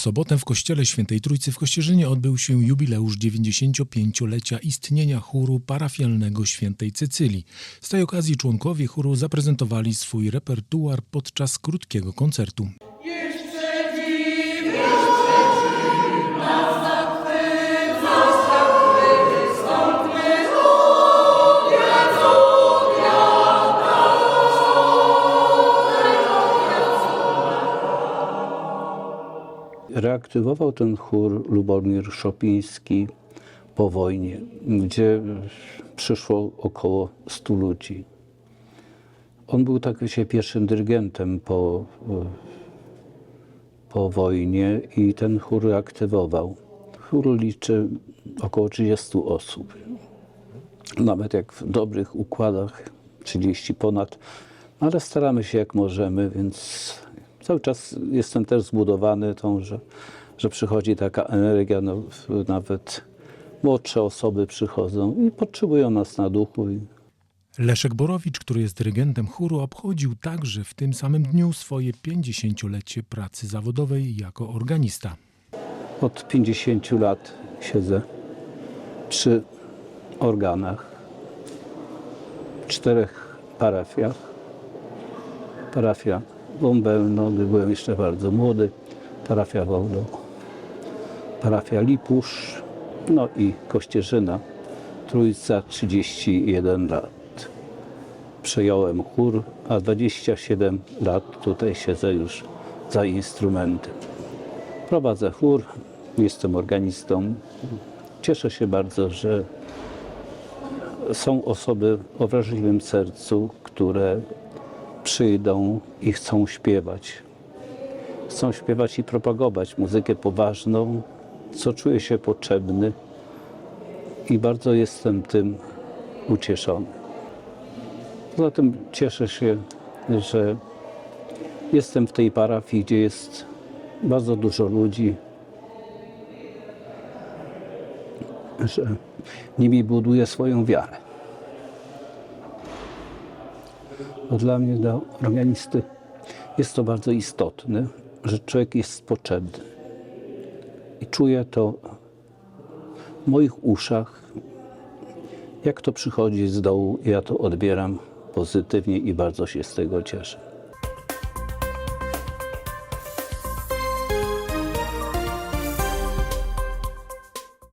sobotę w kościele Świętej Trójcy w Kościerzynie odbył się jubileusz 95-lecia istnienia chóru parafialnego Świętej Cecylii. Z tej okazji członkowie chóru zaprezentowali swój repertuar podczas krótkiego koncertu. Reaktywował ten chór Lubomir Szopiński po wojnie, gdzie przyszło około 100 ludzi. On był tak się pierwszym dyrygentem po, po wojnie i ten chór reaktywował. Chór liczy około 30 osób. Nawet jak w dobrych układach 30 ponad, ale staramy się jak możemy, więc cały czas jestem też zbudowany tą, że, że przychodzi taka energia, no, nawet młodsze osoby przychodzą i potrzebują nas na duchu. Leszek Borowicz, który jest dyrygentem chóru, obchodził także w tym samym dniu swoje 50-lecie pracy zawodowej jako organista. od 50 lat siedzę przy organach, w czterech parafiach. Parafia Wąbelno, gdy byłem jeszcze bardzo młody, parafia Wołdo, parafia Lipusz, no i Kościerzyna, Trójca 31 lat. Przejąłem chór, a 27 lat tutaj siedzę już za instrumentem. Prowadzę chór, jestem organistą. Cieszę się bardzo, że są osoby o wrażliwym sercu, które przyjdą i chcą śpiewać. Chcą śpiewać i propagować muzykę poważną, co czuję się potrzebny i bardzo jestem tym ucieszony. Poza tym cieszę się, że jestem w tej parafii, gdzie jest bardzo dużo ludzi, że nimi buduje swoją wiarę. Bo dla mnie, dla organisty, jest to bardzo istotne, że człowiek jest potrzebny. I czuję to w moich uszach, jak to przychodzi z dołu, ja to odbieram pozytywnie i bardzo się z tego cieszę.